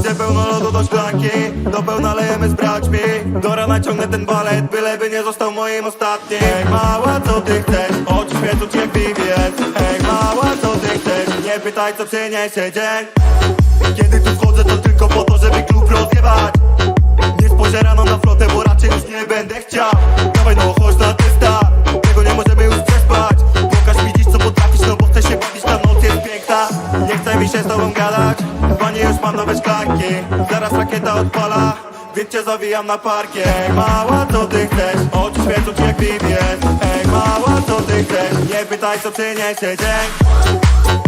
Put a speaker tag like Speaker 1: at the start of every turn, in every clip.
Speaker 1: Gdzie pełno lodu do szklanki Do pełna lejemy z braćmi. Do rana ciągnę ten balet Byleby nie został moim ostatnim. Ej mała co ty chcesz? Oczy świecą ci jak BBS Ej mała co ty chcesz? Nie pytaj co przyniesie dzień. Kiedy tu wchodzę to tylko po to żeby klub rozjebać Nie spojrzę rano na flotę bo raczej już nie będę chciał. Dawaj no chodź na tysta Tego nie możemy już Nie chce mi się z tobą gadać wanie już mam nowe szklanki Zaraz rakieta odpala więc cię zawijam na parkie. Ej mała co ty chcesz? Oczy świecą ci jak Ej mała co ty chcesz? Nie pytaj co przyniesie dzień. Dziś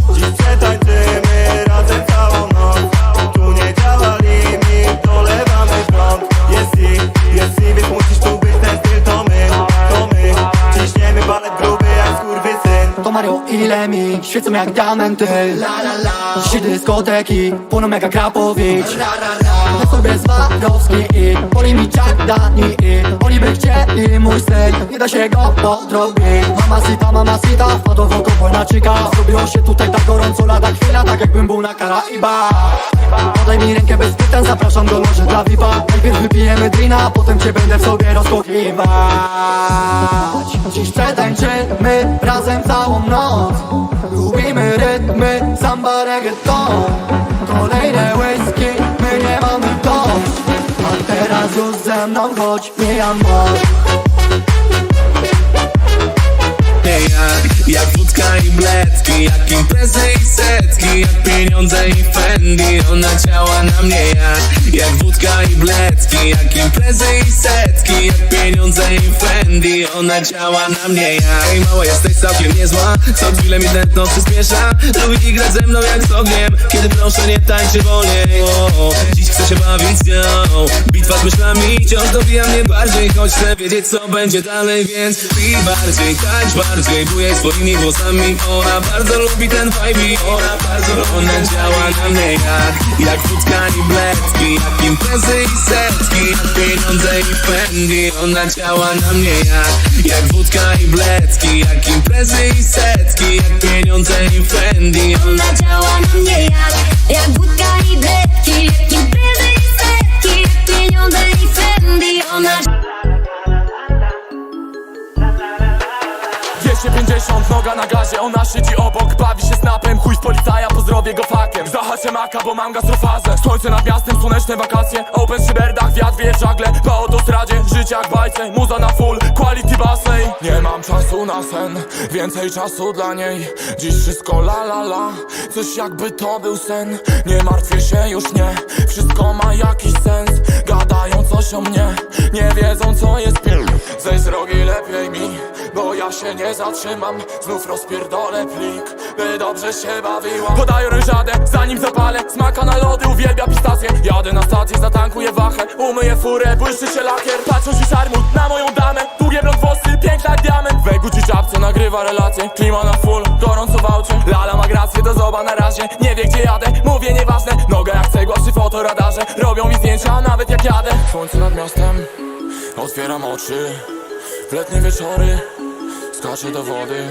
Speaker 2: Świecą jak diamenty. Dzisiaj dyskoteki płoną jak Krapowicz Ra ra ra Ja sobie Swarowski i boli mi Dani i Oni by chcieli mój styl Nie da się go podrobić. Mamacita, mamacita Wpadło w oko wojna czyka. Zrobiło się tutaj tak gorąco lada chwila Tak jakbym był na Karaibach Podaj mi rękę bez pytań Zapraszam do loży dla VIPa Najpierw wypijemy drina Potem cię będę w sobie rozkochiwać. Dziś przetańczymy razem całą noc Lubimy rytmy, samba, reggaeton. Kolejne whisky, my nie mamy dość. A teraz już ze mną chodź, mijam moc
Speaker 3: Jak imprezy i setki Jak pieniądze i Fendi Ona działa na mnie jak Jak wódka i bledki. Jak imprezy i setki Jak pieniądze i Fendi Ona działa na mnie jak. Ej mała jesteś całkiem niezła. Co chwilę mi tętno przyspiesza? Lubi grać ze mną jak z ogniem. Kiedy proszę nie tańczy wolniej. Dziś chcę się bawić z nią. Bitwa z myślami wciąż dobija mnie bardziej. Choć chcę wiedzieć co będzie dalej Więc pij bardziej, tańcz bardziej. Buję swoimi włosami Ona bardzo lubi ten vibe Ona bardzo, ona działa na mnie jak Jak wódka i bledki Jak imprezy i setki Jak pieniądze i Fendi Ona działa na mnie jak Jak wódka i bledki Jak imprezy i setki Jak pieniądze i Fendi
Speaker 4: Ona działa na mnie jak, jak wódka i bledki Jak imprezy i
Speaker 5: 250 noga na gazie, ona siedzi obok Bawi się snapem, chuj z policaja, pozdrowię go fakiem. Zahacie maka, bo mam gastrofazę. Słońce nad miastem, słoneczne wakacje Open szyberdach, wiatr wie w żagle. Po autostradzie, życie jak bajce Muza na full, quality basley Nie mam czasu na sen, więcej czasu dla niej. Dziś wszystko la la la Coś jakby to był sen. Nie martwię się już nie Wszystko ma jakiś sens. Gadają coś o mnie Nie wiedzą się nie zatrzymam. Znów rozpierdolę plik By dobrze się bawiła Podaję ryżadę zanim zapalę Smaka na lody. Uwielbia pistacje Jadę na stację zatankuję wachę. Umyję furę błyszczy się lakier. Patrzą się szarmut na moją damę. Długie blond włosy piękna jak diament We Gucci czapce nagrywa relacje. Klima na full gorąco w aucie. Lala ma grację do zoba na razie. Nie wie gdzie jadę mówię nieważne. Noga jak cegła przy fotoradarze. Robią mi zdjęcia nawet jak jadę. Słońce nad miastem Otwieram oczy. W letnie wieczory Skaczę do wody